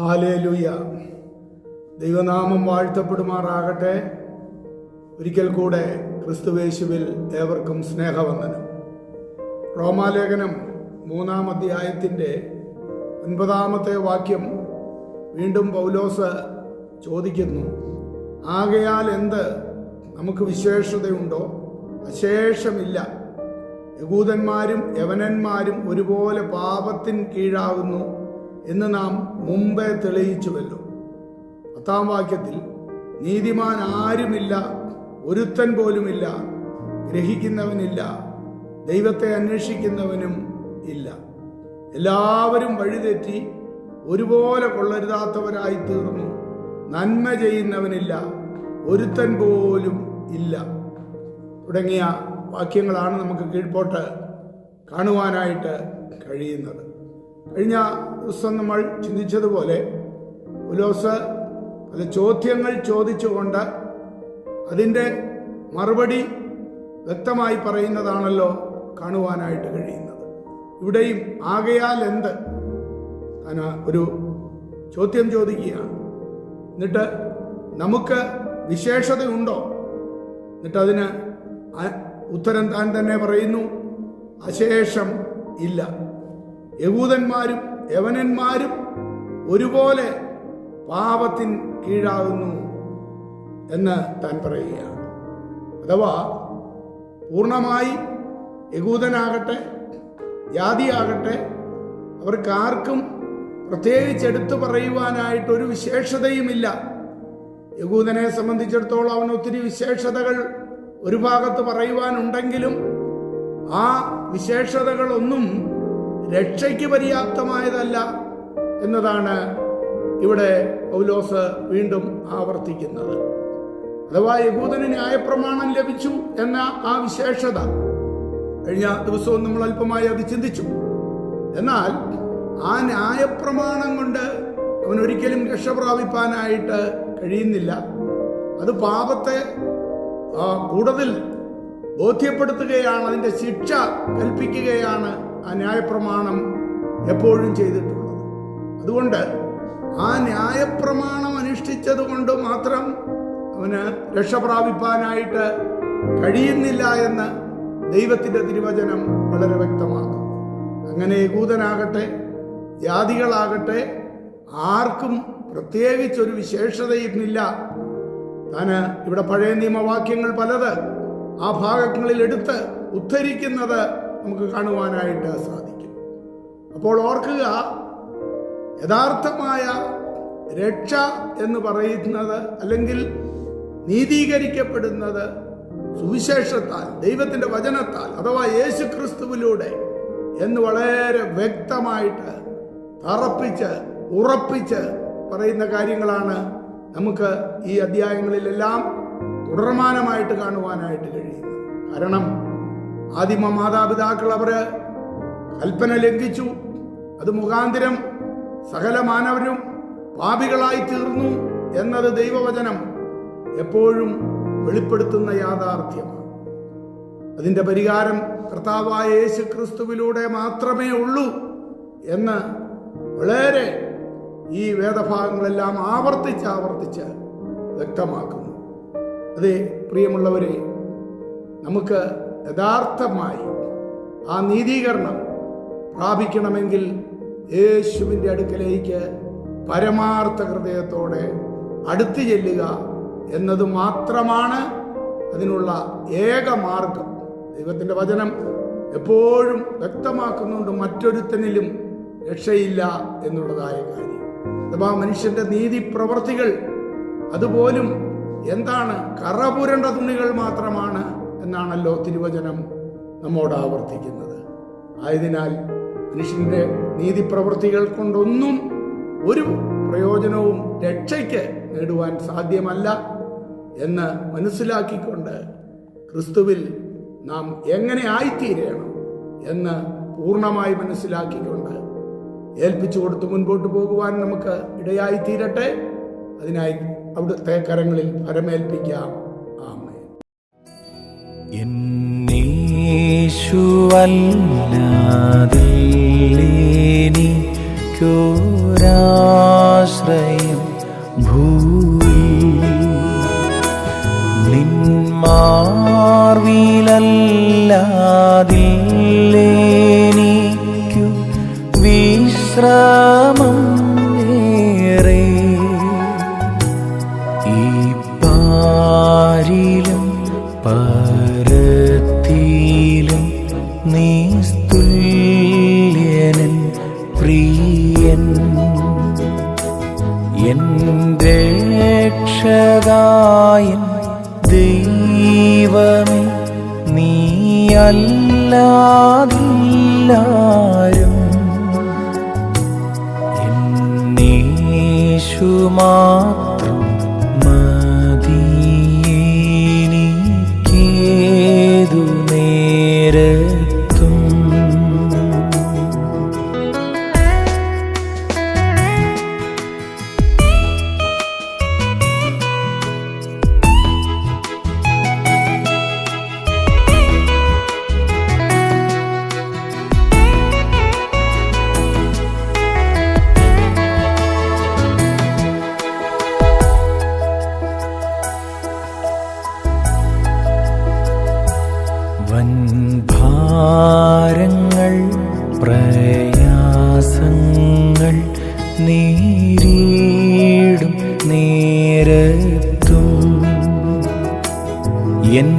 Hallelujah. ദൈവനാമം വാഴ്ത്തപ്പെടുമാറാകട്ടെ. ഒരിക്കൽ കൂടെ ക്രിസ്തുവേശുവിൽ ഏവർക്കും സ്നേഹവന്ദനം. റോമാലേഖനം മൂന്നാം അധ്യായത്തിന്റെ ഒൻപതാമത്തെ വാക്യം വീണ്ടും പൗലോസ് ചോദിക്കുന്നു ആകയാൽ എന്ത്? നമുക്ക് വിശേഷതയുണ്ടോ? അശേഷമില്ല. യഹൂദന്മാരും യവനന്മാരും ഒരുപോലെ പാപത്തിൻ കീഴാകുന്നു. എന്ന് നാം മുമ്പേ തെളിയിച്ചുവല്ലോ. പത്താം വാക്യത്തിൽ നീതിമാൻ ആരുമില്ല ഒരുത്തൻ പോലുമില്ല ഗ്രഹിക്കുന്നവനില്ല ദൈവത്തെ അന്വേഷിക്കുന്നവനും ഇല്ല. എല്ലാവരും വഴിതെറ്റി ഒരുപോലെ കൊള്ളരുതാത്തവരായി തീർന്നു. നന്മ ചെയ്യുന്നവനില്ല ഒരുത്തൻ പോലും ഇല്ല. തുടങ്ങിയ വാക്യങ്ങളാണ് നമുക്ക് കീഴ്പോട്ട് കാണുവാനായിട്ട് കഴിയുന്നത്. കഴിഞ്ഞ ദിവസം നമ്മൾ ചിന്തിച്ചതുപോലെ ഉലോസ് പല ചോദ്യങ്ങൾ ചോദിച്ചുകൊണ്ട് അതിന്റെ മറുപടി വ്യക്തമായി പറയുന്നതാണല്ലോ കാണുവാനായിട്ട് കഴിയുന്നത്. ഇവിടെയും ആകയാൽ എന്ത്? താൻ ഒരു ചോദ്യം ചോദിക്കുകയാണ്. എന്നിട്ട് നമുക്ക് വിശേഷതയുണ്ടോ? എന്നിട്ട് അതിന് ഉത്തരം താൻ തന്നെ പറയുന്നു അശേഷം ഇല്ല. യഹൂദന്മാരും യവനന്മാരും ഒരുപോലെ പാപത്തിൻ കീഴാകുന്നു എന്ന് താൻ പറയുകയാണ് അഥവാ പൂർണമായി യകൂദനാകട്ടെ ജാതിയാകട്ടെ അവർക്ക് ആർക്കും പ്രത്യേകിച്ച് എടുത്തു പറയുവാനായിട്ട് ഒരു വിശേഷതയുമില്ല. യകൂദനെ സംബന്ധിച്ചിടത്തോളം അവൻ ഒത്തിരി വിശേഷതകൾ ഒരു ഭാഗത്ത് പറയുവാനുണ്ടെങ്കിലും ആ വിശേഷതകളൊന്നും രക്ഷയ്ക്ക് പര്യാപ്തമായതല്ല എന്നതാണ് ഇവിടെ പൗലോസ് വീണ്ടും ആവർത്തിക്കുന്നത്. അഥവാ യഹൂദന് ന്യായപ്രമാണം ലഭിച്ചു എന്ന ആ വിശേഷത കഴിഞ്ഞ ദിവസവും നമ്മൾ അല്പമായി അത് ചിന്തിച്ചു. എന്നാൽ ആ ന്യായപ്രമാണം കൊണ്ട് അവൻ ഒരിക്കലും രക്ഷ പ്രാപിപ്പാനായിട്ട് കഴിയുന്നില്ല. അത് പാപത്തെ കൂടുതൽ ബോധ്യപ്പെടുത്തുകയാണ് അതിന്റെ ശിക്ഷ കൽപ്പിക്കുകയാണ് ആ ന്യായപ്രമാണം എപ്പോഴും ചെയ്തിട്ടുള്ളത്. അതുകൊണ്ട് ആ ന്യായപ്രമാണം അനുഷ്ഠിച്ചത് കൊണ്ട് മാത്രം അവന് രക്ഷ പ്രാപിപ്പാനായിട്ട് കഴിയുന്നില്ല എന്ന് ദൈവത്തിന്റെ തിരുവചനം വളരെ വ്യക്തമാക്കും. അങ്ങനെ യകൂതനാകട്ടെ ജാതികളാകട്ടെ ആർക്കും പ്രത്യേകിച്ചൊരു വിശേഷതയുമില്ല. താന് ഇവിടെ പഴയ നിയമവാക്യങ്ങൾ പലത് ആ ഭാഗങ്ങളിൽ എടുത്ത് ഉദ്ധരിക്കുന്നത് നമുക്ക് കാണുവാനായിട്ട് സാധിക്കും. അപ്പോൾ ഓർക്കുക യഥാർത്ഥമായ രക്ഷ എന്ന് പറയുന്നത് അല്ലെങ്കിൽ നീതീകരിക്കപ്പെടുന്നത് സുവിശേഷത്താൽ ദൈവത്തിന്റെ വചനത്താൽ അഥവാ യേശു ക്രിസ്തുവിലൂടെ എന്ന് വളരെ വ്യക്തമായിട്ട് തറപ്പിച്ച് ഉറപ്പിച്ച് പറയുന്ന കാര്യങ്ങളാണ് നമുക്ക് ഈ അധ്യായങ്ങളിലെല്ലാം തുടർമാനമായിട്ട് കാണുവാനായിട്ട് കഴിയുന്നത്. കാരണം ആദിമ മാതാപിതാക്കൾ അവർ കൽപ്പന ലംഘിച്ചു. അത് മുഖാന്തരം സകല മാനവരും പാപികളായി തീർന്നു എന്നത് ദൈവവചനം എപ്പോഴും വെളിപ്പെടുത്തുന്ന യാഥാർത്ഥ്യമാണ്. അതിന്റെ പരിഹാരം കർത്താവായ യേശു ക്രിസ്തുവിലൂടെ മാത്രമേ ഉള്ളൂ എന്ന് വളരെ ഈ വേദഭാഗങ്ങളെല്ലാം ആവർത്തിച്ച് ആവർത്തിച്ച് വ്യക്തമാക്കുന്നു. അതെ പ്രിയമുള്ളവരെ നമുക്ക് യഥാർത്ഥമായി ആ നീതീകരണം പ്രാപിക്കണമെങ്കിൽ യേശുവിന്റെ അടുക്കലേക്ക് പരമാർത്ഥ ഹൃദയത്തോടെ അടുത്തു ചെല്ലുക എന്നത് മാത്രമാണ് അതിനുള്ള ഏക മാർഗം. ദൈവത്തിന്റെ വചനം എപ്പോഴും വ്യക്തമാക്കുന്നുണ്ട് മറ്റൊരുത്തനിലും രക്ഷയില്ല എന്നുള്ളതായ കാര്യം. അഥവാ മനുഷ്യന്റെ നീതി പ്രവർത്തികൾ അതുപോലും എന്താണ് കറപുരണ്ട തുണികൾ മാത്രമാണ് എന്നാണല്ലോ തിരുവചനം നമ്മോട് ആവർത്തിക്കുന്നത്. ആയതിനാൽ മനുഷ്യന്റെ നീതിപ്രവൃത്തികൾ കൊണ്ടൊന്നും ഒരു പ്രയോജനവും രക്ഷയ്ക്ക് നേടുവാൻ സാധ്യമല്ല എന്ന് മനസ്സിലാക്കിക്കൊണ്ട് ക്രിസ്തുവിൽ നാം എങ്ങനെ ആയിത്തീരണം എന്ന് പൂർണമായി മനസ്സിലാക്കിക്കൊണ്ട് ഏൽപ്പിച്ചു കൊടുത്ത് മുൻപോട്ട് പോകുവാൻ നമുക്ക് ഇടയായി തീരട്ടെ അതിനായി അവിടുത്തെ കരങ്ങളിൽ ഫലമേൽപ്പിക്കാം ആമേ എന്നീശുവല്ലാതില്ലേനിക്കോ ഭൂമി നിന്മാർവിലല്ലാതില്ലേനിക്കു വിശ്രമം ഏറെ. ഈ പാരിലും പരത്തിലും നീ സ്തുല്യനൻ പ്രിയൻ. എൻ രക്ഷകായൻ ദൈവമേ നീയല്ലാതില്ലാരും എന്നീശു വൻഭാരങ്ങൾ പ്രയാസങ്ങൾ നേരിടും നേരത്തും. എൻ